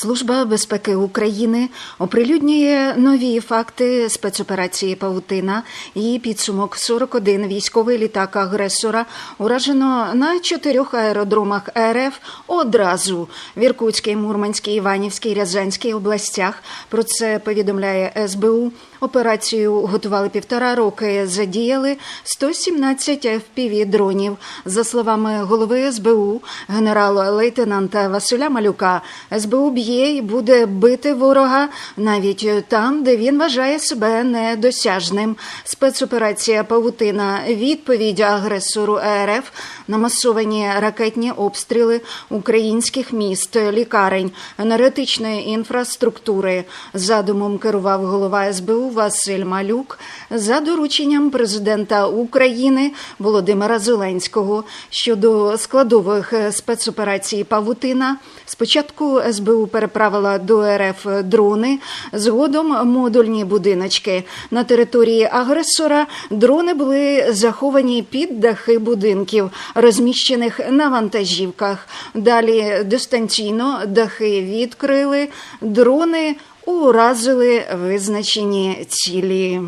Служба безпеки України оприлюднює нові факти спецоперації Паутина. Її підсумок 41 військовий літак агресора уражено на чотирьох аеродромах РФ одразу в Іркутській, Мурманській, Іванівській, Рязанській областях. Про це повідомляє СБУ. Операцію готували півтора роки. Задіяли 117 FPV-дронів. За словами голови СБУ, генерал-лейтенанта Василя Малюка, СБУ б'є і буде бити ворога навіть там, де він вважає себе недосяжним. Спецоперація Павутина відповідь агресору РФ масовані ракетні обстріли українських міст, лікарень, енергетичної інфраструктури. Задумом керував голова СБУ Василь Малюк за дорученням президента України Володимира Зеленського щодо складових спецоперацій Павутина. Спочатку СБУ переправила до РФ дрони, згодом модульні будиночки. На території агресора дрони були заховані під дахи будинків, розміщених на вантажівках. Далі дистанційно дахи відкрили, дрони уразили визначені цілі.